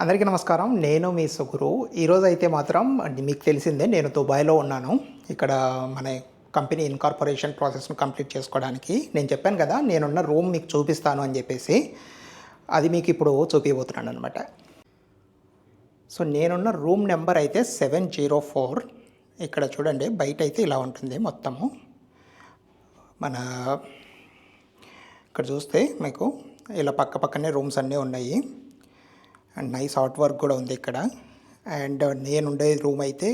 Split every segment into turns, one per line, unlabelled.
అందరికీ నమస్కారం. నేను మీ సుగురు. ఈరోజు అయితే మాత్రం మీకు తెలిసిందే నేను దుబాయ్లో ఉన్నాను. ఇక్కడ మన కంపెనీ ఇన్కార్పొరేషన్ ప్రాసెస్ను కంప్లీట్ చేసుకోవడానికి. నేను చెప్పాను కదా నేనున్న రూమ్ మీకు చూపిస్తాను అని చెప్పేసి. అది మీకు ఇప్పుడు చూపించబోతున్నాను అనమాట సో నేనున్న రూమ్ నెంబర్ అయితే సెవెన్ జీరో ఫోర్. ఇక్కడ చూడండి బయట అయితే ఇలా ఉంటుంది మొత్తము. మన ఇక్కడ చూస్తే మీకు ఇలా పక్క పక్కనే రూమ్స్ అన్నీ ఉన్నాయి. అండ్ నైస్ హార్ట్ వర్క్ కూడా ఉంది ఇక్కడ. అండ్ నేను ఉండే రూమ్ అయితే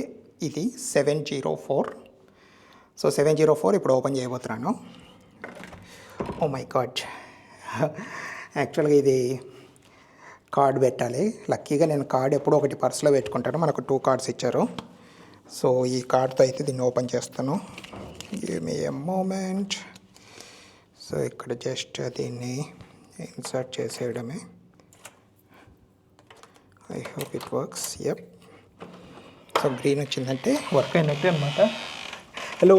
ఇది seven zero four. So seven zero four ఇప్పుడు ఓపెన్ చేయబోతున్నాను. Oh my God. యాక్చువల్గా ఇది కార్డ్ పెట్టాలి. లక్కీగా నేను కార్డ్ ఎప్పుడో ఒకటి పర్స్లో పెట్టుకుంటాను. మనకు టూ కార్డ్స్ ఇచ్చారు. సో ఈ కార్డ్తో అయితే దీన్ని ఓపెన్ చేస్తాను. మీ ఎ మూమెంట్ సో ఇక్కడ జస్ట్ దీన్ని ఇన్సర్ట్ చేసేయడమే. ఐ హోప్ ఇట్ వర్క్స్ ఎప్ సో గ్రీన్ వచ్చిందంటే వర్క్ అయినట్టే అనమాట హలో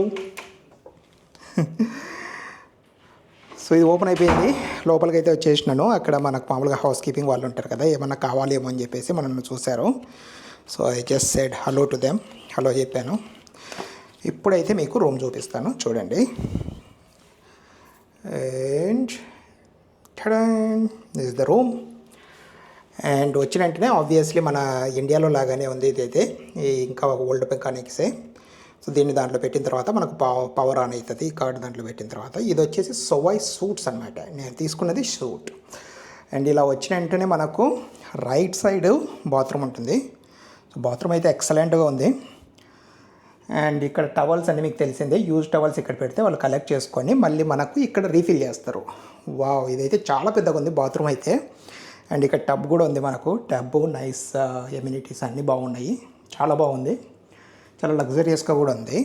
సో ఇది ఓపెన్ అయిపోయింది. లోపలికి అయితే వచ్చేసినాను. అక్కడ మనకు మామూలుగా హౌస్ కీపింగ్ వాళ్ళు ఉంటారు కదా ఏమన్నా కావాలేమో అని చెప్పేసి మనల్ని చూశారు. So I just said hello to them hello చెప్పాను. ఇప్పుడైతే మీకు రూమ్ చూపిస్తాను. చూడండి. And this the room and వచ్చిన వెంటనే ఆబ్వియస్లీ మన ఇండియాలో లాగానే ఉంది ఇదైతే. ఇంకా ఓల్డ్ మెకానిక్సే సో దీన్ని దాంట్లో పెట్టిన తర్వాత మనకు పవర్ ఆన్ అవుతుంది. ఈ కార్డు దాంట్లో పెట్టిన తర్వాత ఇది వచ్చేసి సోవాయ్ సూట్స్ అనమాట నేను తీసుకున్నది సూట్ అండ్ ఇలా వచ్చిన వెంటనే మనకు రైట్ సైడ్ బాత్రూమ్ ఉంటుంది. సో బాత్రూమ్ అయితే ఎక్సలెంట్గా ఉంది. అండ్ ఇక్కడ టవల్స్ అన్నీ మీకు తెలిసిందే. యూజ్ టవల్స్ ఇక్కడ పెడితే వాళ్ళు కలెక్ట్ చేసుకొని మళ్ళీ మనకు ఇక్కడ రీఫిల్ చేస్తారు. వావ్ ఇదైతే చాలా పెద్దగా ఉంది బాత్రూమ్ అయితే. అండ్ ఇక్కడ టబ్ కూడా ఉంది మనకు. టబ్ నైస్ ఎమ్యూనిటీస్ అన్నీ బాగున్నాయి. చాలా బాగుంది. చాలా లగ్జరియస్గా కూడా ఉంది.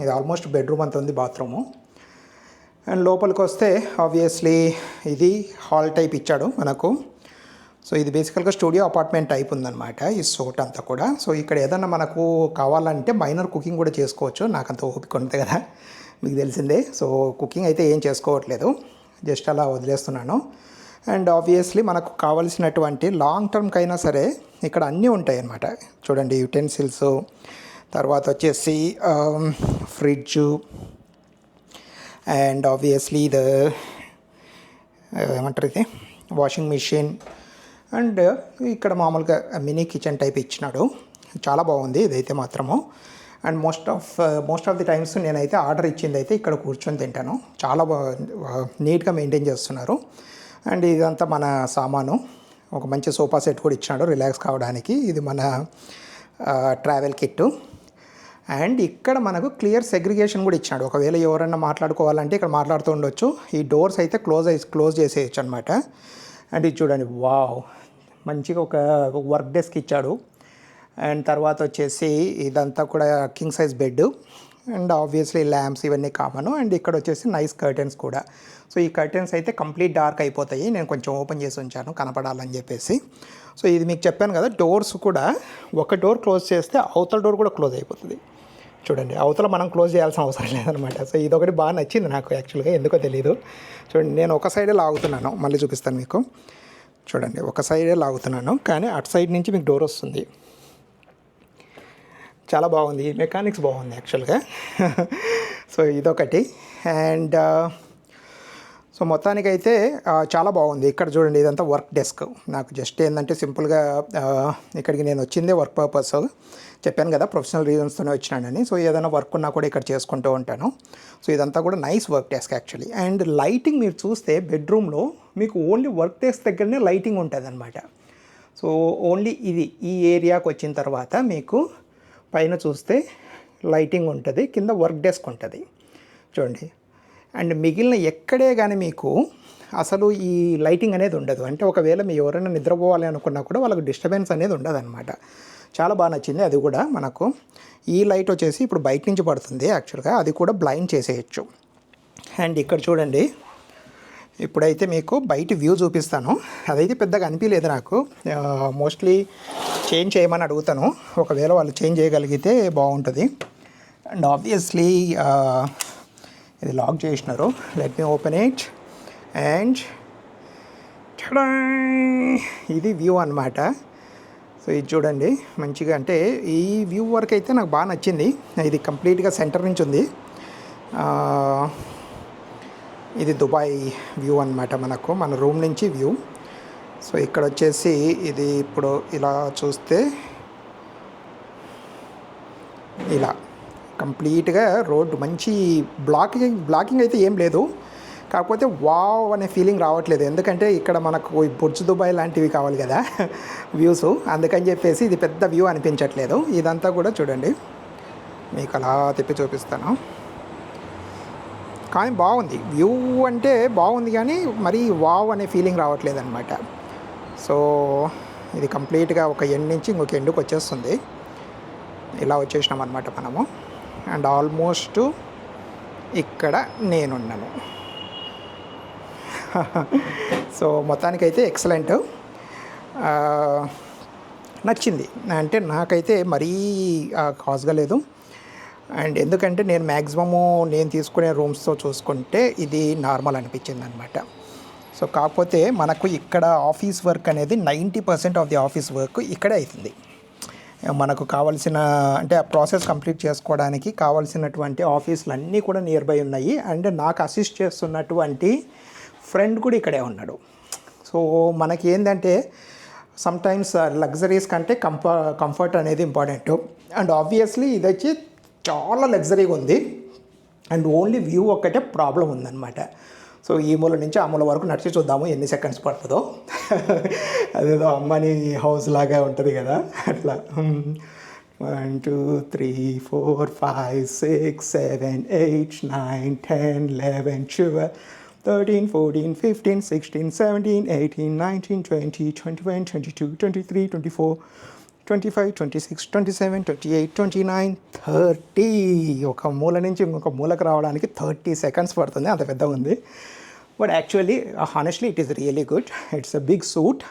ఇది ఆల్మోస్ట్ బెడ్రూమ్ అంత ఉంది బాత్రూము అండ్ లోపలికి వస్తే ఆబ్వియస్లీ ఇది హాల్ టైప్ ఇచ్చాడు మనకు. సో ఇది బేసికల్గా స్టూడియో అపార్ట్మెంట్ టైప్ ఉందన్నమాట ఈ సోట్ అంతా కూడా. సో ఇక్కడ ఏదన్నా మనకు కావాలంటే మైనర్ కుకింగ్ కూడా చేసుకోవచ్చు. నాకు అంత ఓపిక ఉంటుంది కదా మీకు తెలిసిందే. సో కుకింగ్ అయితే ఏం చేసుకోవట్లేదు. జస్ట్ అలా వదిలేస్తున్నాను. అండ్ ఆబ్వియస్లీ మనకు కావలసినటువంటి లాంగ్ టర్మ్కి అయినా సరే ఇక్కడ అన్నీ ఉంటాయి అన్నమాట చూడండి యుటెన్సిల్స్ తర్వాత వచ్చేసి ఫ్రిడ్జ్ అండ్ ఆబ్వియస్లీ ద ఏమంటారు ఇది? వాషింగ్ మిషన్ అండ్ ఇక్కడ మామూలుగా మినీ కిచెన్ టైప్ ఇచ్చినాడు. చాలా బాగుంది ఇదైతే మాత్రము. And most of most of the times నేనైతే ఆర్డర్ ఇచ్చింది అయితే ఇక్కడ కూర్చొని తింటాను. చాలా బాగా నీట్గా మెయింటైన్ చేస్తున్నారు. అండ్ ఇదంతా మన సామాను. ఒక మంచి సోఫా సెట్ కూడా ఇచ్చినాడు రిలాక్స్ కావడానికి. ఇది మన ట్రావెల్ కిట్టు. అండ్ ఇక్కడ మనకు క్లియర్ సెగ్రిగేషన్ కూడా ఇచ్చినాడు ఒకవేళ ఎవరైనా మాట్లాడుకోవాలంటే ఇక్కడ మాట్లాడుతూ ఉండొచ్చు. ఈ డోర్స్ అయితే క్లోజ్ అయి క్లోజ్ చేసేయచ్చు అనమాట అండ్ ఇది చూడండి వావ్! మంచిగా ఒక వర్క్ డెస్క్ ఇచ్చాడు. అండ్ తర్వాత వచ్చేసి ఇదంతా కూడా king size bed and obviously lamps ఇవన్నీ కామను. అండ్ ఇక్కడ వచ్చేసి నైస్ కర్టెన్స్ కూడా. సో ఈ కర్టెన్స్ అయితే కంప్లీట్ డార్క్ అయిపోతాయి. నేను కొంచెం ఓపెన్ చేసి ఉంచాను కనపడాలని చెప్పేసి. సో ఇది మీకు చెప్పాను కదా డోర్స్ కూడా ఒక డోర్ క్లోజ్ చేస్తే అవతల డోర్ కూడా క్లోజ్ అయిపోతుంది. చూడండి అవతల మనం క్లోజ్ చేయాల్సిన అవసరం లేదనమాట. సో ఇదొకటి బాగా నచ్చింది నాకు యాక్చువల్గా ఎందుకో తెలియదు చూడండి నేను ఒక సైడే లాగుతున్నాను మళ్ళీ చూపిస్తాను మీకు. చూడండి ఒక సైడే లాగుతున్నాను కానీ అటు సైడ్ నుంచి మీకు డోర్ వస్తుంది. చాలా బాగుంది. మెకానిక్స్ బాగుంది యాక్చువల్గా. సో ఇదొకటి. అండ్ సో మొత్తానికైతే చాలా బాగుంది. ఇక్కడ చూడండి ఇదంతా వర్క్ డెస్క్. నాకు జస్ట్ ఏంటంటే సింపుల్గా ఇక్కడికి నేను వచ్చిందే వర్క్ పర్పస్. చెప్పాను కదా ప్రొఫెషనల్ రీజన్స్తోనే వచ్చినానని. సో ఏదైనా వర్క్ ఉన్నా కూడా ఇక్కడ చేసుకుంటూ ఉంటాను. సో ఇదంతా కూడా nice work desk actually. And lighting మీరు చూస్తే బెడ్రూమ్లో మీకు ఓన్లీ వర్క్ డెస్క్ దగ్గరనే లైటింగ్ ఉంటుంది అనమాట సో ఓన్లీ ఇది ఈ ఏరియాకి వచ్చిన తర్వాత మీకు పైన చూస్తే లైటింగ్ ఉంటుంది కింద వర్క్ డెస్క్ ఉంటుంది. చూడండి. అండ్ మిగిలిన ఎక్కడే కానీ మీకు అసలు ఈ లైటింగ్ అనేది ఉండదు. అంటే ఒకవేళ మీ ఎవరైనా నిద్రపోవాలి అనుకున్నా కూడా వాళ్ళకి డిస్టర్బెన్స్ అనేది ఉండదు అనమాట చాలా బాగా నచ్చింది అది కూడా మనకు. ఈ లైట్ వచ్చేసి ఇప్పుడు బయట నుంచి పడుతుంది యాక్చువల్గా. అది కూడా బ్లైండ్ చేసేయచ్చు. అండ్ ఇక్కడ చూడండి. ఇప్పుడైతే మీకు బయట వ్యూ చూపిస్తాను. అదైతే పెద్దగా అనిపించలేదు నాకు. మోస్ట్లీ చేంజ్ చేయమని అడుగుతాను. ఒకవేళ వాళ్ళు చేంజ్ చేయగలిగితే బాగుంటుంది. అండ్ ఆబ్వియస్లీ ఇది లాక్ చేసినారు. Let me open it and ఇది వ్యూ అన్నమాట. సో ఇది చూడండి. మంచిగా అంటే ఈ వ్యూ వరకు అయితే నాకు బాగా నచ్చింది. ఇది కంప్లీట్గా సెంటర్ నుంచి ఉంది. ఇది దుబాయ్ వ్యూ అన్నమాట మనకు మన రూమ్ నుంచి వ్యూ. సో ఇక్కడ వచ్చేసి ఇది ఇప్పుడు ఇలా చూస్తే ఇలా కంప్లీట్గా రోడ్డు మంచి బ్లాకింగ్ బ్లాకింగ్ అయితే ఏం లేదు. కాకపోతే వావ్ అనే ఫీలింగ్ రావట్లేదు. ఎందుకంటే ఇక్కడ మనకు ఈ బుర్జ్ దుబాయ్ లాంటివి కావాలి కదా వ్యూస్. అందుకని చెప్పేసి ఇది పెద్ద వ్యూ అనిపించట్లేదు. ఇదంతా కూడా చూడండి. మీకు అలా తిప్పి చూపిస్తాను. కానీ బాగుంది. వ్యూ అంటే బాగుంది కానీ మరీ వావ్ అనే ఫీలింగ్ రావట్లేదు అనమాట సో ఇది కంప్లీట్గా ఒక ఎండ్ నుంచి ఇంకొక ఎండుకు వచ్చేస్తుంది. ఇలా వచ్చేసినాం అనమాట మనము. అండ్ ఆల్మోస్ట్ ఇక్కడ నేనున్నాను. సో మొత్తానికైతే ఎక్సలెంట్. నచ్చింది. అంటే నాకైతే మరీ కాజ్గా లేదు. అండ్ ఎందుకంటే నేను మ్యాక్సిమము నేను తీసుకునే రూమ్స్తో చూసుకుంటే ఇది నార్మల్ అనిపించింది అనమాట సో కాకపోతే మనకు ఇక్కడ ఆఫీస్ వర్క్ అనేది ninety percent of the office work ఇక్కడే అవుతుంది మనకు కావాల్సిన అంటే ఆ ప్రాసెస్ కంప్లీట్ చేసుకోవడానికి కావాల్సినటువంటి ఆఫీసులు అన్నీ కూడా నియర్ బై ఉన్నాయి. అండ్ నాకు అసిస్ట్ చేస్తున్నటువంటి ఫ్రెండ్ కూడా ఇక్కడే ఉన్నాడు. సో మనకి ఏంటంటే సమ్టైమ్స్ లగ్జరీస్ కంటే కంఫ కంఫర్ట్ అనేది ఇంపార్టెంట్ అండ్ ఆబ్వియస్లీ ఇది వచ్చి చాలా లగ్జరీగా ఉంది. అండ్ ఓన్లీ వ్యూ ఒక్కటే ప్రాబ్లం ఉందన్నమాట. సో ఈ మూల నుంచి ఆ మూల వరకు నడిచి చూద్దాము ఎన్ని సెకండ్స్ పడుతుందో. అదేదో అమ్మని హౌస్ లాగా ఉంటుంది కదా. అట్లా. One two three four five six seven eight nine ten eleven twelve thirteen fourteen fifteen sixteen seventeen eighteen nineteen twenty twenty one twenty two twenty three twenty four twenty five twenty six twenty seven twenty eight twenty nine thirty ఒక మూల నుంచి ఇంకొక మూలకు రావడానికి thirty seconds పడుతుంది. అంత పెద్దగా ఉంది. But actually honestly it is really good it's a big suite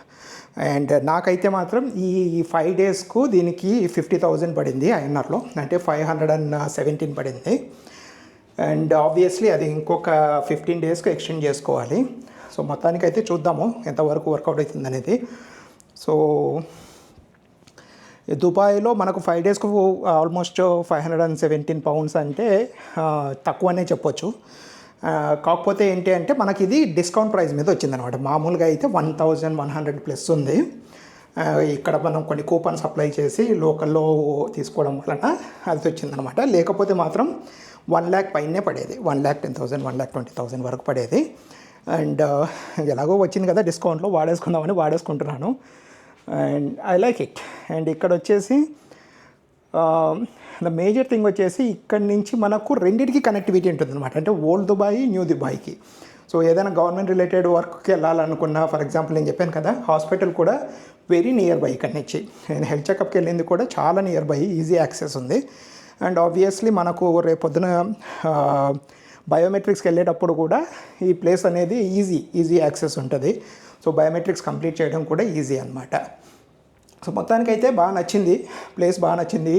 and నాకైతే మాత్రం ఈ ఫైవ్ డేస్కు దీనికి ఫిఫ్టీ థౌజండ్ పడింది ఐఎన్ఆర్లో. అంటే ఫైవ్ హండ్రెడ్ అండ్ సెవెంటీన్ పడింది. అండ్ ఆబ్వియస్లీ అది ఇంకొక ఫిఫ్టీన్ డేస్కి ఎక్స్టెండ్ చేసుకోవాలి. సో మొత్తానికైతే చూద్దాము ఎంతవరకు వర్కౌట్ అవుతుంది అనేది సో దుబాయ్లో మనకు five డేస్కు almost five hundred and seventeen pounds అంటే uh, తక్కువనే చెప్పొచ్చు. Uh, కాకపోతే ఏంటి అంటే మనకి ఇది డిస్కౌంట్ ప్రైస్ మీద వచ్చిందనమాట మామూలుగా అయితే one thousand one hundred plus ఉంది. Uh, ఇక్కడ మనం కొన్ని కూపన్స్ అప్లై చేసి లోకల్లో తీసుకోవడం వలన అది వచ్చిందనమాట లేకపోతే మాత్రం వన్ ల్యాక్ పైనే పడేది. One lakh ten thousand one lakh twenty thousand వరకు పడేది. అండ్ ఎలాగో వచ్చింది కదా డిస్కౌంట్లో వాడేసుకుందామని వాడేసుకుంటున్నాను. And I like it and ఇక్కడ వచ్చేసి ద మేజర్ థింగ్ వచ్చేసి ఇక్కడ నుంచి మనకు రెండింటికి కనెక్టివిటీ ఉంటుంది అనమాట అంటే ఓల్డ్ దుబాయ్ న్యూ దుబాయ్కి సో ఏదైనా గవర్నమెంట్ రిలేటెడ్ వర్క్కి వెళ్ళాలనుకున్నా ఫర్ ఎగ్జాంపుల్ నేను చెప్పాను కదా హాస్పిటల్ కూడా వెరీ నియర్ బై ఇక్కడ నుంచి. నేను హెల్త్ చెకప్కి వెళ్ళింది కూడా చాలా నియర్ బై ఈజీ యాక్సెస్ ఉంది. అండ్ ఆబ్వియస్లీ మనకు రేపొద్దున బయోమెట్రిక్స్కి వెళ్ళేటప్పుడు కూడా ఈ ప్లేస్ అనేది ఈజీ ఈజీ యాక్సెస్ ఉంటుంది. సో బయోమెట్రిక్స్ కంప్లీట్ చేయడం కూడా ఈజీ అనమాట సో మొత్తానికైతే బాగా నచ్చింది. ప్లేస్ బాగా నచ్చింది.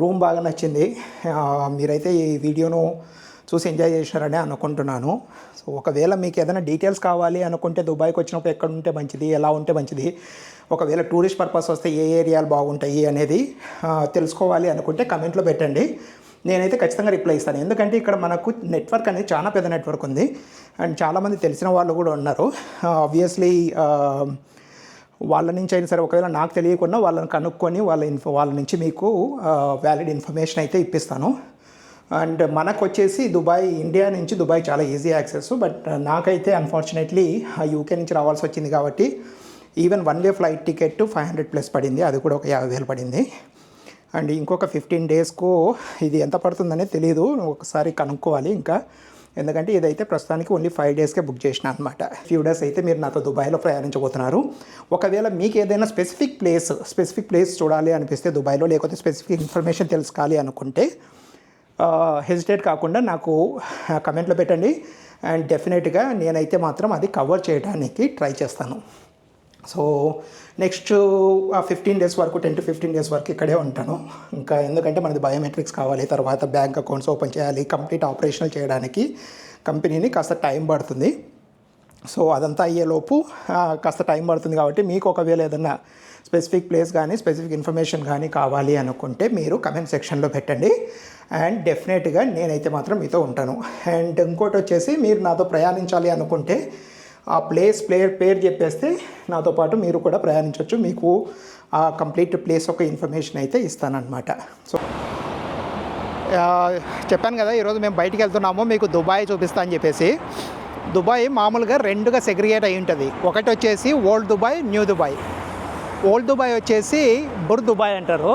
రూమ్ బాగా నచ్చింది. మీరైతే ఈ వీడియోను చూసి ఎంజాయ్ చేశారని అనుకుంటున్నాను. సో ఒకవేళ మీకు ఏదైనా డీటెయిల్స్ కావాలి అనుకుంటే దుబాయ్కి వచ్చినప్పుడు ఎక్కడ ఉంటే మంచిది ఎలా ఉంటే మంచిది ఒకవేళ టూరిస్ట్ పర్పస్ వస్తే ఏ ఏరియాలు బాగుంటాయి అనేది తెలుసుకోవాలి అనుకుంటే కమెంట్లో పెట్టండి. నేనైతే ఖచ్చితంగా రిప్లై ఇస్తాను. ఎందుకంటే ఇక్కడ మనకు నెట్వర్క్ అనేది చాలా పెద్ద నెట్వర్క్ ఉంది. అండ్ చాలామంది తెలిసిన వాళ్ళు కూడా ఉన్నారు. ఆబ్వియస్లీ వాళ్ళ నుంచి అయినా సరే ఒకవేళ నాకు తెలియకుండా వాళ్ళని కనుక్కొని వాళ్ళ ఇన్ఫో వాళ్ళ నుంచి మీకు వ్యాలిడ్ ఇన్ఫర్మేషన్ అయితే ఇప్పిస్తాను. అండ్ మనకు వచ్చేసి దుబాయ్ ఇండియా నుంచి దుబాయ్ చాలా ఈజీ యాక్సెస్ బట్ నాకైతే అన్ఫార్చునేట్లీ యూకే నుంచి రావాల్సి వచ్చింది కాబట్టి even one way flight ticket five hundred plus పడింది. అది కూడా ఒక యాభై వేలు పడింది. అండ్ ఇంకొక ఫిఫ్టీన్ డేస్కు ఇది ఎంత పడుతుందనే తెలియదు ఒకసారి కనుక్కోవాలి ఇంకా. ఎందుకంటే ఇదైతే ప్రస్తుతానికి ఓన్లీ ఫైవ్ డేస్కే బుక్ చేసిన అనమాట ఫ్యూ డేస్ అయితే మీరు నాతో దుబాయ్లో ప్రయాణించబోతున్నారు. ఒకవేళ మీకు ఏదైనా స్పెసిఫిక్ ప్లేస్ స్పెసిఫిక్ ప్లేస్ చూడాలి అనిపిస్తే దుబాయ్లో లేకపోతే స్పెసిఫిక్ ఇన్ఫర్మేషన్ తెలుసుకోవాలి అనుకుంటే హెజిటేట్ కాకుండా నాకు కమెంట్లో పెట్టండి. అండ్ డెఫినెట్గా నేనైతే మాత్రం అది కవర్ చేయడానికి ట్రై చేస్తాను. సో నెక్స్ట్ ఫిఫ్టీన్ డేస్ వరకు టెన్ టు ఫిఫ్టీన్ డేస్ వరకు ఇక్కడే ఉంటాను. ఇంకా ఎందుకంటే మనది బయోమెట్రిక్స్ కావాలి తర్వాత బ్యాంక్ అకౌంట్స్ ఓపెన్ చేయాలి కంప్లీట్ ఆపరేషనల్ చేయడానికి కంపెనీని కాస్త టైం పడుతుంది. సో అదంతా అయ్యేలోపు కాస్త టైం పడుతుంది కాబట్టి మీకు ఒకవేళ ఏదన్నా స్పెసిఫిక్ ప్లేస్ కానీ స్పెసిఫిక్ ఇన్ఫర్మేషన్ కానీ కావాలి అనుకుంటే మీరు కమెంట్ సెక్షన్లో పెట్టండి. అండ్ డెఫినెట్గా నేనైతే మాత్రం మీతో ఉంటాను. అండ్ ఇంకోటి వచ్చేసి మీరు నాతో ప్రయాణించాలి అనుకుంటే ఆ ప్లేస్ ప్లేయర్ పేరు చెప్పేస్తే నాతో పాటు మీరు కూడా ప్రయాణించవచ్చు మీకు ఆ కంప్లీట్ ప్లేస్ ఒక ఇన్ఫర్మేషన్ అయితే ఇస్తానన్నమాట. సో చెప్పాను కదా ఈరోజు మేము బయటికి వెళ్తున్నాము. మీకు దుబాయ్ చూపిస్తా అని చెప్పేసి. దుబాయ్ మామూలుగా రెండుగా సెగ్రిగేట్ అయి ఉంటుంది. ఒకటి వచ్చేసి old Dubai new Dubai old Dubai వచ్చేసి బుర్ దుబాయ్ అంటారు.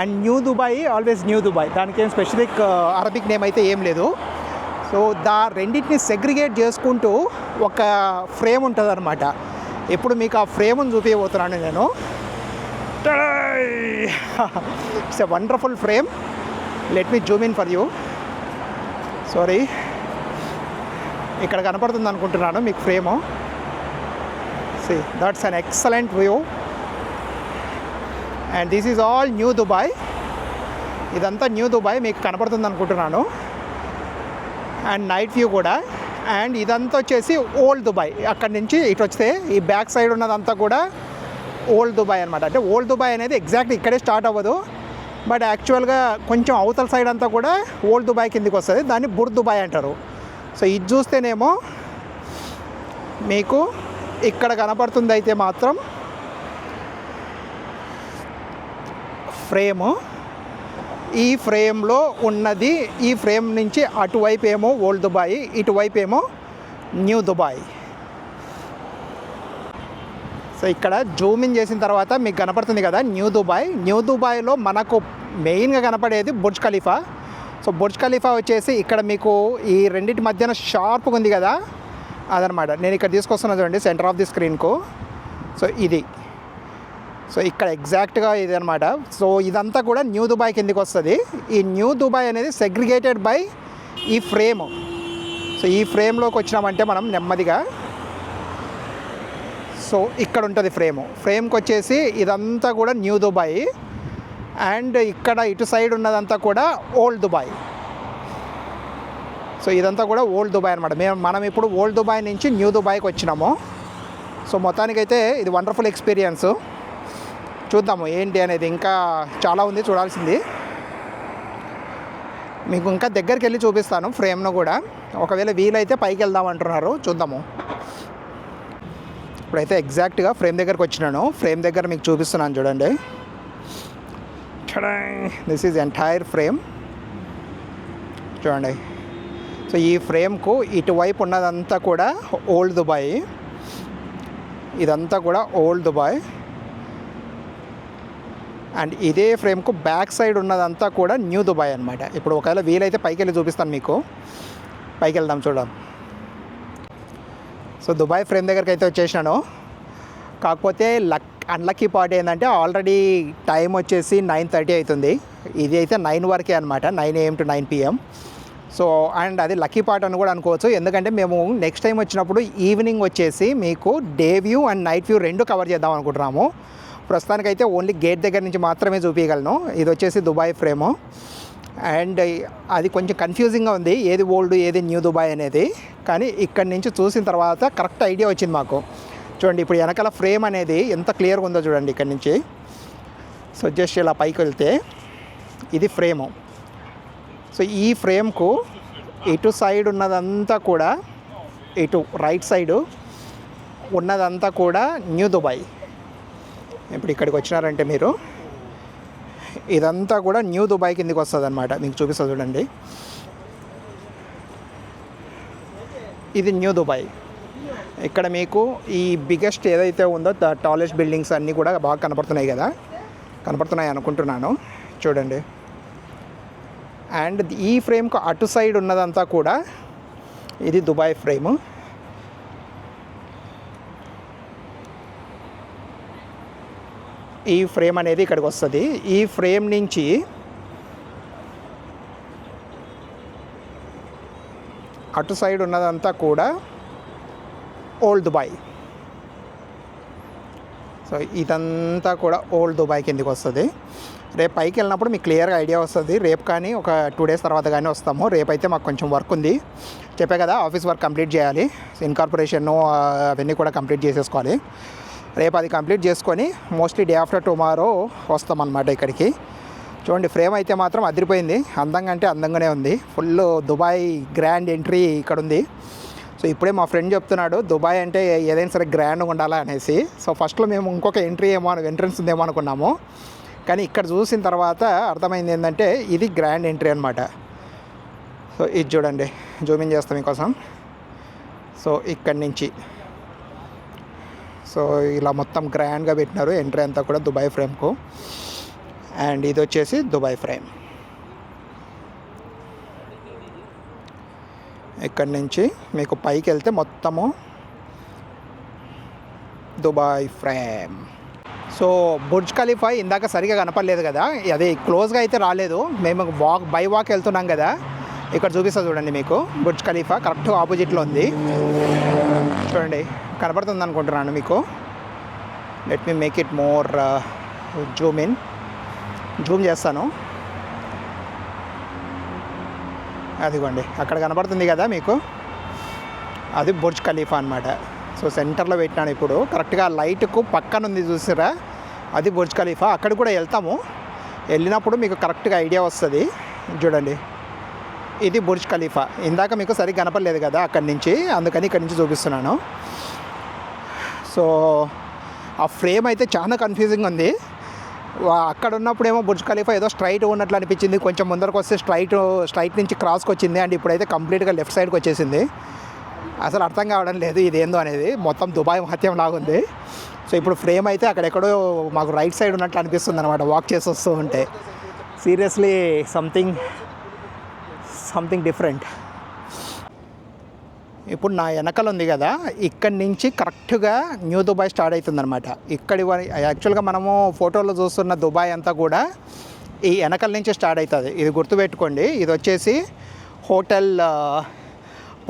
And new Dubai always new Dubai దానికి ఏం స్పెసిఫిక్ అరబిక్ నేమ్ అయితే ఏం లేదు. సో దా రెండింటిని సెగ్రిగేట్ చేసుకుంటూ ఒక ఫ్రేమ్ ఉంటుంది అనమాట ఇప్పుడు మీకు ఆ ఫ్రేమ్ని చూపించబోతున్నాను నేను. It's a wonderful frame let me zoom in for you sorry ఇక్కడ కనపడుతుంది అనుకుంటున్నాను మీకు frame. See that's an excellent view and this is all new Dubai ఇదంతా న్యూ దుబాయ్ మీకు కనపడుతుంది అనుకుంటున్నాను అండ్ నైట్ వ్యూ కూడా. అండ్ ఇదంతా వచ్చేసి ఓల్డ్ దుబాయ్. అక్కడి నుంచి ఇటు వస్తే ఈ బ్యాక్ సైడ్ ఉన్నదంతా కూడా ఓల్డ్ దుబాయ్ అనమాట అంటే ఓల్డ్ దుబాయ్ అనేది ఎగ్జాక్ట్ ఇక్కడే స్టార్ట్ అవ్వదు. బట్ యాక్చువల్గా కొంచెం అవతల సైడ్ అంతా కూడా ఓల్డ్ దుబాయ్ కిందకి వస్తుంది. దాన్ని బుర్ దుబాయ్ అంటారు. సో ఇది చూస్తేనేమో మీకు ఇక్కడ కనపడుతుంది అయితే మాత్రం ఫ్రేము. ఈ ఫ్రేమ్లో ఉన్నది ఈ ఫ్రేమ్ నుంచి అటువైపు ఏమో ఓల్డ్ దుబాయ్ ఇటువైపు ఏమో న్యూ దుబాయ్. సో ఇక్కడ జూమింగ్ చేసిన తర్వాత మీకు కనపడుతుంది కదా న్యూ దుబాయ్. న్యూ దుబాయ్లో మనకు మెయిన్గా కనపడేది Burj Khalifa. So Burj Khalifa వచ్చేసి ఇక్కడ మీకు ఈ రెండింటి మధ్యన షార్ప్గా ఉంది కదా అదనమాట. నేను ఇక్కడ తీసుకొస్తున్నా చూడండి సెంటర్ ఆఫ్ ది స్క్రీన్కు. సో ఇది. సో ఇక్కడ ఎగ్జాక్ట్గా ఇది అనమాట సో ఇదంతా కూడా న్యూ దుబాయ్ కిందకి వస్తుంది. ఈ న్యూ దుబాయ్ అనేది సెగ్రిగేటెడ్ బై ఈ ఫ్రేమ్. సో ఈ ఫ్రేమ్లోకి వచ్చినామంటే మనం నెమ్మదిగా సో ఇక్కడ ఉంటుంది ఫ్రేమ్. ఫ్రేమ్కి వచ్చేసి ఇదంతా కూడా న్యూ దుబాయ్. అండ్ ఇక్కడ ఇటు సైడ్ ఉన్నదంతా కూడా ఓల్డ్ దుబాయ్. సో ఇదంతా కూడా ఓల్డ్ దుబాయ్ అనమాట మేము మనం ఇప్పుడు ఓల్డ్ దుబాయ్ నుంచి న్యూ దుబాయ్కి వచ్చినాము. సో మొత్తానికైతే ఇది వండర్ఫుల్ ఎక్స్పీరియన్స్ చూద్దాము ఏంటి అనేది ఇంకా చాలా ఉంది చూడాల్సింది. మీకు ఇంకా దగ్గరికి వెళ్ళి చూపిస్తాను ఫ్రేమ్ను కూడా. ఒకవేళ వీలైతే పైకి వెళ్దాం అంటున్నారు చూద్దాము. ఇప్పుడైతే ఎగ్జాక్ట్గా ఫ్రేమ్ దగ్గరకు వచ్చినాను ఫ్రేమ్ దగ్గర మీకు చూపిస్తున్నాను చూడండి. దిస్ ఈజ్ ఎంటైర్ ఫ్రేమ్ చూడండి. సో ఈ ఫ్రేమ్కు ఇటువైపు ఉన్నదంతా కూడా ఓల్డ్ దుబాయ్ ఇదంతా కూడా ఓల్డ్ దుబాయ్ అండ్ ఇదే ఫ్రేమ్కు బ్యాక్ సైడ్ ఉన్నదంతా కూడా న్యూ దుబాయ్ అనమాట ఇప్పుడు ఒకవేళ వీలైతే పైకి వెళ్ళి చూపిస్తాను మీకు. పైకి వెళ్దాం చూద్దాం. సో దుబాయ్ ఫ్రేమ్ దగ్గరికి అయితే వచ్చేసినాను. కాకపోతే లక్ అన్లక్కీ పార్ట్ ఏంటంటే ఆల్రెడీ టైం వచ్చేసి నైన్ థర్టీ అవుతుంది ఇది అయితే నైన్ వరకే అనమాట nine AM to nine PM. So and అది లక్కీ పార్ట్ అని కూడా అనుకోవచ్చు. ఎందుకంటే మేము నెక్స్ట్ టైం వచ్చినప్పుడు ఈవినింగ్ వచ్చేసి మీకు day view and night view రెండు కవర్ చేద్దాం అనుకుంటున్నాము. ప్రస్తుతానికైతే ఓన్లీ గేట్ దగ్గర నుంచి మాత్రమే చూపించగలను ఇది వచ్చేసి దుబాయ్ ఫ్రేము. అండ్ అది కొంచెం కన్ఫ్యూజింగ్గా ఉంది ఏది ఓల్డ్ ఏది న్యూ దుబాయ్ అనేది. కానీ ఇక్కడి నుంచి చూసిన తర్వాత కరెక్ట్ ఐడియా వచ్చింది మాకు. చూడండి ఇప్పుడు వెనకాల ఫ్రేమ్ అనేది ఎంత క్లియర్గా ఉందో చూడండి ఇక్కడి నుంచి. సో జస్ట్ ఇలా పైకి వెళ్తే ఇది ఫ్రేము. సో ఈ ఫ్రేమ్కు ఇటు సైడ్ ఉన్నదంతా కూడా ఇటు రైట్ సైడు ఉన్నదంతా కూడా న్యూ దుబాయ్. ఇప్పుడు ఇక్కడికి వచ్చినారంటే మీరు. ఇదంతా కూడా న్యూ దుబాయ్ కిందకి వస్తుంది అనమాట మీకు చూపిస్తా చూడండి. ఇది న్యూ దుబాయ్. ఇక్కడ మీకు ఈ బిగ్గెస్ట్ ఏదైతే ఉందో టాలెస్ట్ బిల్డింగ్స్ అన్నీ కూడా బాగా కనపడుతున్నాయి కదా. కనపడుతున్నాయి అనుకుంటున్నాను. చూడండి. అండ్ ఈ ఫ్రేమ్కు అటు సైడ్ ఉన్నదంతా కూడా ఇది దుబాయ్ ఫ్రేము ఈ ఫ్రేమ్ అనేది ఇక్కడికి వస్తుంది. ఈ ఫ్రేమ్ నుంచి అటు సైడ్ ఉన్నదంతా కూడా ఓల్డ్ దుబాయ్. సో ఇదంతా కూడా ఓల్డ్ దుబాయ్ కిందకి వస్తుంది. రేపు పైకి వెళ్ళినప్పుడు మీకు క్లియర్గా ఐడియా వస్తుంది. రేపు కానీ ఒక టూ డేస్ తర్వాత కానీ వస్తాము. రేపు అయితే మాకు కొంచెం వర్క్ ఉంది. చెప్పే కదా ఆఫీస్ వర్క్ కంప్లీట్ చేయాలి. ఇన్కార్పొరేషన్ అవన్నీ కూడా కంప్లీట్ చేసేసుకోవాలి. రేపు అది కంప్లీట్ చేసుకొని మోస్ట్లీ డే ఆఫ్టర్ టుమారో వస్తామన్నమాట ఇక్కడికి. చూడండి ఫ్రేమ్ అయితే మాత్రం అదిరిపోయింది. అందంగా అంటే అందంగానే ఉంది. ఫుల్ దుబాయ్ గ్రాండ్ ఎంట్రీ ఇక్కడ ఉంది. సో ఇప్పుడే మా ఫ్రెండ్ చెప్తున్నాడు దుబాయ్ అంటే ఏదైనా సరే గ్రాండ్గా ఉండాలా? అనేసి. సో ఫస్ట్లో మేము ఇంకొక ఎంట్రీ ఏమో ఎంట్రన్స్ ఉందేమో అనుకున్నాము. కానీ ఇక్కడ చూసిన తర్వాత అర్థమైంది ఏంటంటే ఇది గ్రాండ్ ఎంట్రీ అనమాట సో ఇది చూడండి జూమింగ్ చేస్తాం మీకోసం. సో ఇక్కడి నుంచి. సో ఇలా మొత్తం గ్రాండ్గా పెట్టినారు ఎంట్రీ అంతా కూడా దుబాయ్ ఫ్రేమ్కు. అండ్ ఇది వచ్చేసి దుబాయ్ ఫ్రేమ్. ఇక్కడి నుంచి మీకు పైకి వెళ్తే మొత్తము Dubai frame. So Burj Khalifa ఇందాక సరిగా కనపడలేదు కదా అది క్లోజ్గా అయితే రాలేదు. మేము వాక్ బై వాక్ వెళ్తున్నాం కదా. ఇక్కడ చూపిస్తా చూడండి మీకు. బుర్జ్ ఖలీఫా కరెక్ట్ ఆపోజిట్లో ఉంది. చూడండి. కనబడుతుంది అనుకుంటున్నాను మీకు let me make it more zoom in zoom చేస్తాను. అదిగోండి అక్కడ కనబడుతుంది కదా మీకు? అది బుర్జ్ ఖలీఫా అనమాట సో సెంటర్లో పెట్టినాను ఇప్పుడు. కరెక్ట్గా లైట్కు పక్కన ఉంది చూసారా? అది బుర్జ్ ఖలీఫా. అక్కడ కూడా వెళ్తాము. వెళ్ళినప్పుడు మీకు కరెక్ట్గా ఐడియా వస్తుంది. చూడండి. ఇది బుర్జ్ ఖలీఫా. ఇందాక మీకు సరిగ్గా కనపడలేదు కదా అక్కడి నుంచి. అందుకని ఇక్కడి నుంచి చూపిస్తున్నాను. సో ఆ ఫ్రేమ్ అయితే చాలా కన్ఫ్యూజింగ్ ఉంది. అక్కడ ఉన్నప్పుడేమో బుర్జ్ ఖలీఫా ఏదో స్ట్రైట్ ఉన్నట్లు అనిపించింది. కొంచెం ముందరకు వస్తే స్ట్రైట్ స్ట్రైట్ నుంచి క్రాస్కి వచ్చింది. అండ్ ఇప్పుడైతే కంప్లీట్గా లెఫ్ట్ సైడ్కి వచ్చేసింది. అసలు అర్థం కావడం లేదు ఇది ఏందో అనేది. మొత్తం దుబాయ్ మహత్యం లాగుంది. సో ఇప్పుడు ఫ్రేమ్ అయితే అక్కడెక్కడో మాకు రైట్ సైడ్ ఉన్నట్లు అనిపిస్తుంది అనమాట వాక్ చేసి వస్తూ ఉంటే. సీరియస్లీ సంథింగ్ సంథింగ్ డిఫరెంట్ ఇప్పుడు నా వెనకలు ఉంది కదా ఇక్కడి నుంచి కరెక్ట్గా న్యూ దుబాయ్ స్టార్ట్ అవుతుందన్నమాట. ఇక్కడి యాక్చువల్గా మనము ఫోటోలో చూస్తున్న దుబాయ్ అంతా కూడా ఈ వెనకల నుంచి స్టార్ట్ అవుతుంది. ఇది గుర్తుపెట్టుకోండి. ఇది వచ్చేసి hotel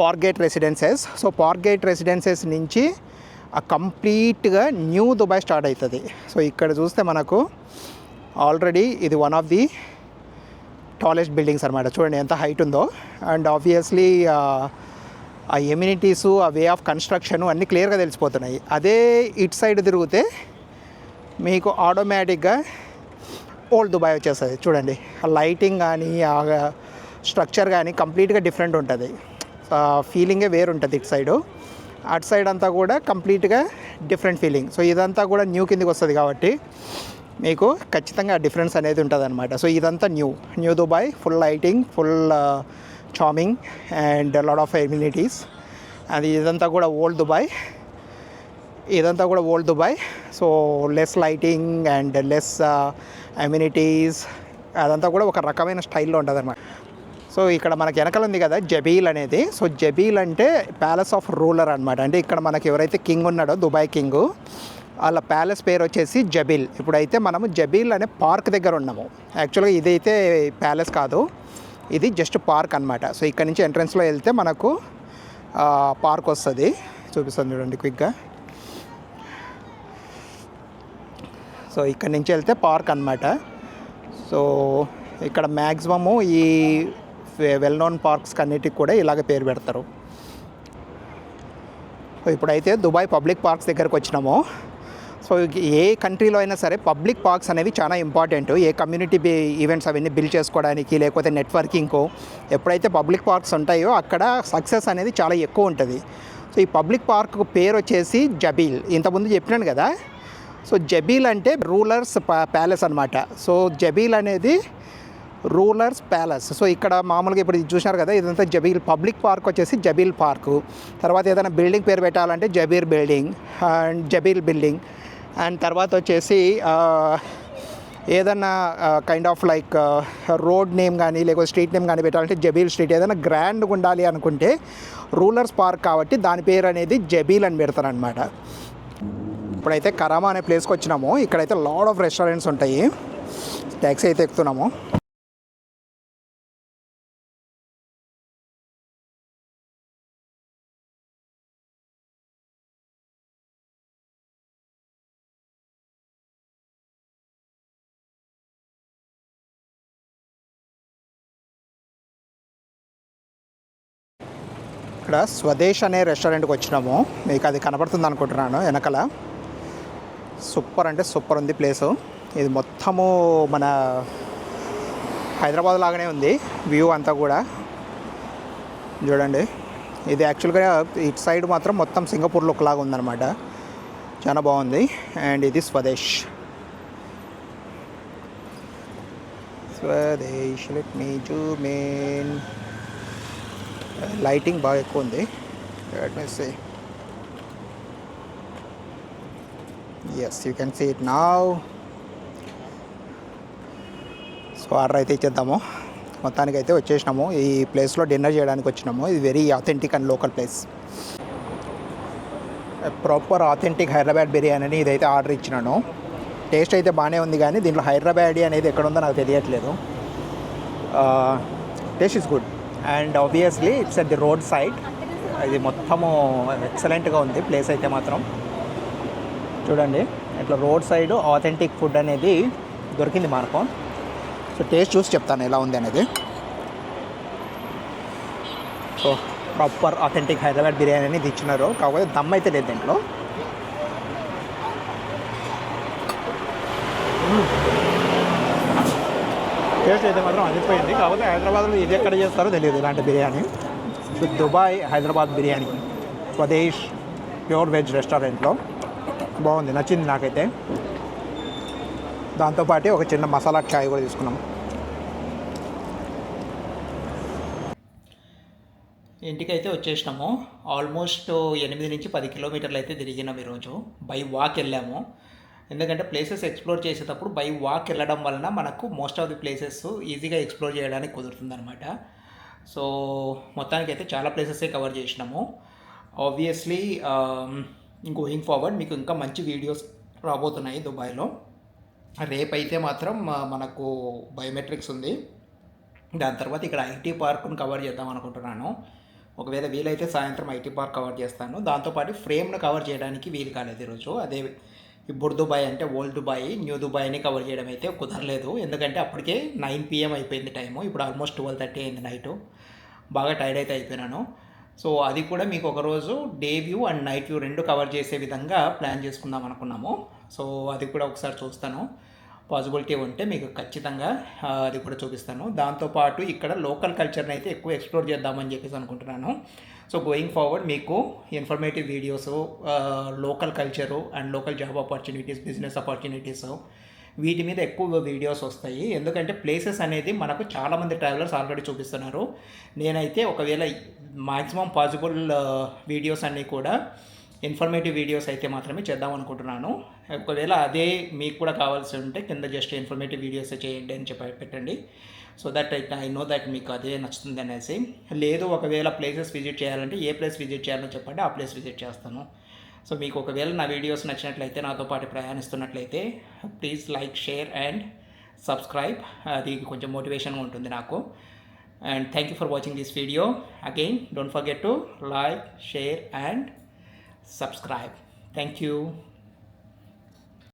పార్గేట్ residences. So Park Gate Residences నుంచి కంప్లీట్గా న్యూ దుబాయ్ స్టార్ట్ అవుతుంది. సో ఇక్కడ చూస్తే మనకు ఆల్రెడీ ఇది one of the tallest buildings అనమాట చూడండి ఎంత హైట్ ఉందో. అండ్ ఆబ్వియస్లీ ఆ ఎమ్యూనిటీస్ ఆ వే ఆఫ్ కన్స్ట్రక్షన్ అన్నీ క్లియర్గా తెలిసిపోతున్నాయి. అదే ఇటు సైడ్ తిరిగితే మీకు ఆటోమేటిక్గా ఓల్డ్ దుబాయ్ వచ్చేస్తుంది. చూడండి. ఆ లైటింగ్ కానీ ఆ స్ట్రక్చర్ కానీ కంప్లీట్గా డిఫరెంట్ ఉంటుంది. ఫీలింగే వేరు ఉంటుంది ఇటు సైడు అటు సైడ్ అంతా కూడా కంప్లీట్గా డిఫరెంట్ ఫీలింగ్ సో ఇదంతా కూడా న్యూ కిందకి వస్తుంది కాబట్టి మీకు ఖచ్చితంగా డిఫరెన్స్ అనేది ఉంటుంది అనమాట సో ఇదంతా new new Dubai full lighting full charming and lot of amenities అది ఇదంతా కూడా ఓల్డ్ దుబాయ్ ఇదంతా కూడా old Dubai so less lighting and less amenities అదంతా కూడా ఒక రకమైన స్టైల్లో ఉంటుంది అనమాట సో ఇక్కడ మనకి వెనకలు ఉంది కదా జబీల్ అనేది. సో జబీల్ అంటే ప్యాలెస్ ఆఫ్ రూలర్ అనమాట అంటే ఇక్కడ మనకి ఎవరైతే కింగ్ ఉన్నాడో దుబాయ్ కింగ్ వాళ్ళ ప్యాలెస్ పేరు వచ్చేసి జబీల్ ఇప్పుడైతే మనము జబీల్ అనే పార్క్ దగ్గర ఉన్నాము. యాక్చువల్గా ఇదైతే ప్యాలెస్ కాదు. ఇది జస్ట్ పార్క్ అనమాట సో ఇక్కడ నుంచి ఎంట్రన్స్లో వెళ్తే మనకు పార్క్ వస్తుంది. చూపిస్తాను చూడండి క్విక్గా సో ఇక్కడ నుంచి వెళ్తే పార్క్ అన్నమాట. సో ఇక్కడ మ్యాక్సిమము ఈ వెల్ నోన్ పార్క్స్ అన్నిటికి కూడా ఇలాగ పేరు పెడతారు. ఇప్పుడైతే దుబాయ్ పబ్లిక్ పార్క్స్ దగ్గరకు వచ్చినాము. సో ఏ కంట్రీలో అయినా సరే పబ్లిక్ పార్క్స్ అనేవి చాలా ఇంపార్టెంట్. ఏ కమ్యూనిటీ బి ఈవెంట్స్ అవన్నీ బిల్డ్ చేసుకోవడానికి లేకపోతే నెట్వర్కింగ్కు ఎప్పుడైతే పబ్లిక్ పార్క్స్ ఉంటాయో అక్కడ సక్సెస్ అనేది చాలా ఎక్కువ ఉంటుంది. సో ఈ పబ్లిక్ పార్క్ పేరు వచ్చేసి జబీల్. ఇంతకుముందు చెప్పినాను కదా? సో జబీల్ అంటే రూలర్స్ ప్యాలెస్ అనమాట సో జబీల్ అనేది రూలర్స్ ప్యాలెస్. సో ఇక్కడ మామూలుగా ఇప్పుడు చూసినారు కదా? ఇదంతా జబీల్ పబ్లిక్ పార్క్ వచ్చేసి జబీల్ పార్కు. తర్వాత ఏదైనా బిల్డింగ్ పేరు పెట్టాలంటే Jabeur building and Zabeel building. And తర్వాత వచ్చేసి ఏదన్నా kind of like road name కానీ లేకపోతే స్ట్రీట్ నేమ్ కానీ పెట్టాలంటే జబీల్ స్ట్రీట్ ఏదైనా గ్రాండ్గా ఉండాలి అనుకుంటే రూలర్స్ పార్క్ కాబట్టి దాని పేరు అనేది జబీల్ అని పెడతారనమాట ఇప్పుడైతే కరామా అనే ప్లేస్కి వచ్చినాము. ఇక్కడైతే లాడ్ ఆఫ్ రెస్టారెంట్స్ ఉంటాయి. ట్యాక్సీ అయితే ఎక్కుతున్నాము. ఇక్కడ స్వదేశ్ అనే రెస్టారెంట్కి వచ్చినాము. మీకు అది కనబడుతుంది అనుకుంటున్నాను వెనకాల. సూపర్ అంటే సూపర్ ఉంది ప్లేసు. ఇది మొత్తము మన హైదరాబాద్ లాగానే ఉంది. వ్యూ అంతా కూడా. చూడండి. ఇది యాక్చువల్గా ఇటు సైడ్ మాత్రం మొత్తం సింగపూర్ లుక్ లాగా ఉందన్నమాట. చాలా బాగుంది. అండ్ ఇది Swadesh. Swadesh let me main lighting బాగా ఎక్కువ ఉంది. Say as you can see it now so order అయితే ఇచ్చేద్దాము. మొత్తానికి అయితే వచ్చేసినాము. ఈ ప్లేస్లో డిన్నర్ చేయడానికి వచ్చినాము. ఇది very authentic and local place proper authentic Hyderabad biryani అని ఇదైతే ఆర్డర్ ఇచ్చినాను. టేస్ట్ అయితే బాగానే ఉంది కానీ దీంట్లో హైదరాబాదీ అనేది ఎక్కడ ఉందో నాకు తెలియట్లేదు. Taste is good and obviously it's at the road side ఇది మొత్తము ఎక్సలెంట్గా ఉంది ప్లేస్ అయితే మాత్రం. చూడండి ఇట్లా రోడ్ సైడ్ ఆథెంటిక్ ఫుడ్ అనేది దొరికింది మనకు సో టేస్ట్ చూసి చెప్తాను ఎలా ఉంది అనేది. So proper authentic Hyderabad biryani అనేది ఇచ్చినారు. కాకపోతే దమ్ అయితే లేదు దీంట్లో. టేస్ట్ అయితే మాత్రం అదిపోయింది కాకపోతే హైదరాబాద్లో ఇది ఎక్కడ చేస్తారో తెలియదు ఇలాంటి biryani. So Dubai Hyderabad biryani. Swadesh pure veg రెస్టారెంట్లో. బాగుంది నచ్చింది నాకైతే. దాంతోపాటు ఒక చిన్న మసాలా ఛాయ్ కూడా తీసుకున్నాం. ఇంటికైతే వచ్చేసినాము. ఆల్మోస్ట్ ఎనిమిది నుంచి పది కిలోమీటర్లు అయితే తిరిగినాం ఈరోజు. బై వాక్ వెళ్ళాము. ఎందుకంటే ప్లేసెస్ ఎక్స్ప్లోర్ చేసేటప్పుడు బై వాక్ వెళ్ళడం వలన మనకు మోస్ట్ ఆఫ్ ది ప్లేసెస్ ఈజీగా ఎక్స్ప్లోర్ చేయడానికి కుదురుతుందనమాట సో మొత్తానికి అయితే చాలా ప్లేసెసే కవర్ చేసినాము. ఆబ్వియస్లీ గోయింగ్ ఫార్వర్డ్ మీకు ఇంకా మంచి వీడియోస్ రాబోతున్నాయి దుబాయ్లో. రేపైతే మాత్రం మనకు బయోమెట్రిక్స్ ఉంది. దాని తర్వాత ఇక్కడ ఐటీ పార్క్ను కవర్ చేద్దాం అనుకుంటున్నాను. ఒకవేళ వీలైతే సాయంత్రం ఐటీ పార్క్ కవర్ చేస్తాను. దాంతోపాటు ఫ్రేమ్ను కవర్ చేయడానికి వీలు కాలేదు ఈరోజు. అదే ఇప్పుడు దుబాయ్ అంటే ఓల్డ్ దుబాయ్ న్యూ దుబాయ్ని కవర్ చేయడం అయితే కుదరలేదు. ఎందుకంటే అప్పటికే నైన్ పిఎం అయిపోయింది టైము ఇప్పుడు ఆల్మోస్ట్ ట్వెల్వ్ థర్టీ అయింది నైట్ బాగా టైర్డ్ అయితే అయిపోయినాను. సో అది కూడా మీకు ఒకరోజు day view and night view రెండు కవర్ చేసే విధంగా ప్లాన్ చేసుకుందాం అనుకున్నాము. సో అది కూడా ఒకసారి చూస్తాను. పాసిబిలిటీ ఉంటే మీకు ఖచ్చితంగా అది కూడా చూపిస్తాను. దాంతోపాటు ఇక్కడ లోకల్ కల్చర్ని అయితే ఎక్కువ ఎక్స్ప్లోర్ చేద్దామని చెప్పేసి అనుకుంటున్నాను. సో గోయింగ్ ఫార్వర్డ్ మీకు informative videos local culture and local job opportunities business opportunities వీటి మీద ఎక్కువ వీడియోస్ వస్తాయి. ఎందుకంటే ప్లేసెస్ అనేది మనకు చాలామంది ట్రావెలర్స్ ఆల్రెడీ చూపిస్తున్నారు. నేనైతే ఒకవేళ మాక్సిమం పాసిబుల్ వీడియోస్ అన్నీ కూడా ఇన్ఫర్మేటివ్ వీడియోస్ అయితే మాత్రమే చేద్దాం అనుకుంటున్నాను. ఒకవేళ అదే మీకు కూడా కావాల్సి ఉంటే కింద జస్ట్ ఇన్ఫర్మేటివ్ వీడియోస్ చేయండి అని చెప్పి పెట్టండి. So that I I know that మీకు అదే నచ్చుతుంది అనేసి. లేదు ఒకవేళ ప్లేసెస్ విజిట్ చేయాలంటే ఏ ప్లేస్ విజిట్ చేయాలో చెప్పండి ఆ ప్లేస్ విజిట్ చేస్తాను. సో మీకు ఒకవేళ నా వీడియోస్ నచ్చినట్లయితే నాతో పాటు ప్రయాణిస్తున్నట్లయితే please like share and subscribe అది కొంచెం మోటివేషన్గా ఉంటుంది నాకు. And thank you for watching this video again don't forget to like share and subscribe thank you